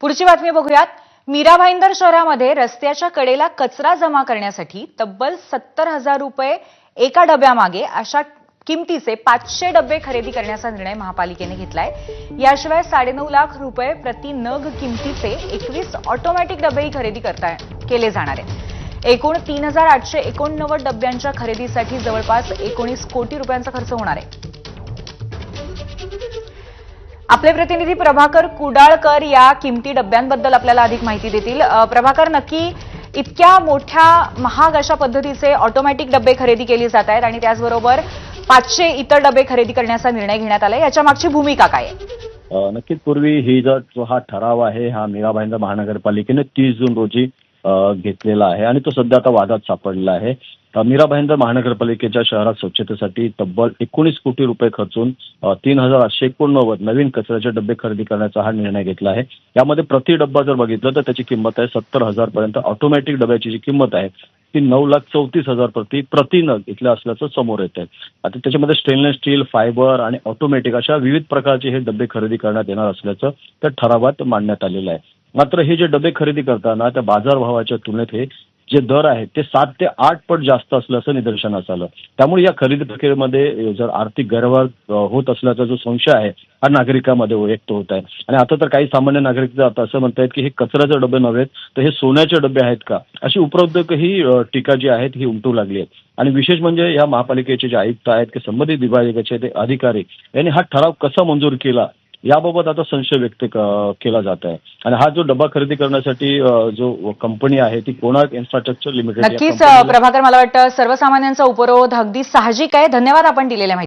पुढची बातमी बघूयात. मीरा भाईंदर शहरामध्ये रस्त्याच्या कडेला कचरा जमा करण्यासाठी तब्बल सत्तर हजार रुपये एका डब्यामागे अशा किमतीचे पाचशे डबे खरेदी करण्याचा निर्णय महापालिकेने घेतलाय. याशिवाय साडेनऊ लाख रुपये प्रति नग किमतीचे एकवीस ऑटोमॅटिक डबेही खरेदी करता केले जाणार आहेत. एकूण तीन हजार आठशे एकोणनव्वद डब्यांच्या खरेदीसाठी जवळपास एकोणीस कोटी रुपयांचा खर्च होणार आहे. आपले प्रतिनिधी प्रभाकर कुडाळकर या किमती डब्यांबद्दल आपल्याला अधिक माहिती देतील. प्रभाकर नक्की इतक्या मोठ्या महाग अशा पद्धतीचे ऑटोमॅटिक डबे खरेदी केली जात आहेत आणि त्याचबरोबर पाचशे इतर डबे खरेदी करण्याचा निर्णय घेण्यात आला याच्या मागची भूमिका काय आहे? नक्कीच पूर्वी ही जर जो हा ठराव आहे हा मीरा महानगरपालिकेने तीस जून रोजी घेतलेला आहे आणि तो सध्या आता वादात सापडलेला आहे. मीरा भाईंदर महानगरपालिकेच्या शहरात स्वच्छतेसाठी तब्बल एकोणीस कोटी रुपये खर्चून तीन हजार आठशे एकोणनव्वद नवीन कचऱ्याचे डबे खरेदी करण्याचा हा निर्णय घेतला आहे. यामध्ये प्रति डब्बा जर बघितलं तर त्याची किंमत आहे सत्तर हजार पर्यंत. ऑटोमॅटिक डब्याची जी किंमत आहे ती नऊ लाख चौतीस हजार प्रति प्रति नग इथलं असल्याचं समोर येत आहे आता त्याच्यामध्ये स्टेनलेस स्टील फायबर आणि ऑटोमॅटिक अशा विविध प्रकारचे हे डबे खरेदी करण्यात येणार असल्याचं त्या ठरावात मांडण्यात आलेलं आहे. मात्र हे जे डबे खरेदी करताना त्या बाजारभावाच्या तुलनेत हे जे दर आहेत ते सात ते आठ पट जास्त असल्याचं निदर्शनास आलं. त्यामुळे या खरेदी प्रक्रियेमध्ये जर आर्थिक गैरव्यवहार होत असल्याचा जो संशय आहे हा नागरिकांमध्ये व्यक्त होत आहे. आणि आता तर काही सामान्य नागरिक आता असं म्हणतायत की हे कचऱ्याचे डबे नव्हेत तर हे सोन्याचे डबे आहेत का? अशी उपरोक्तही ही टीका जी आहेत ही उमटू लागली आहे. आणि विशेष म्हणजे या महापालिकेचे जे आयुक्त आहेत की संबंधित विभागाचे ते अधिकारी यांनी हा ठराव कसा मंजूर केला? याबाबत आता संशय व्यक्त केला जात आहे. आणि हा जो डबा खरेदी करण्यासाठी जो कंपनी आहे ती कोणार्क इन्फ्रास्ट्रक्चर लिमिटेड नक्कीच प्रभाकर मला वाटतं सर्वसामान्यांचा उपरोध अगदी साहजिक आहे. धन्यवाद आपण दिलेल्या माहिती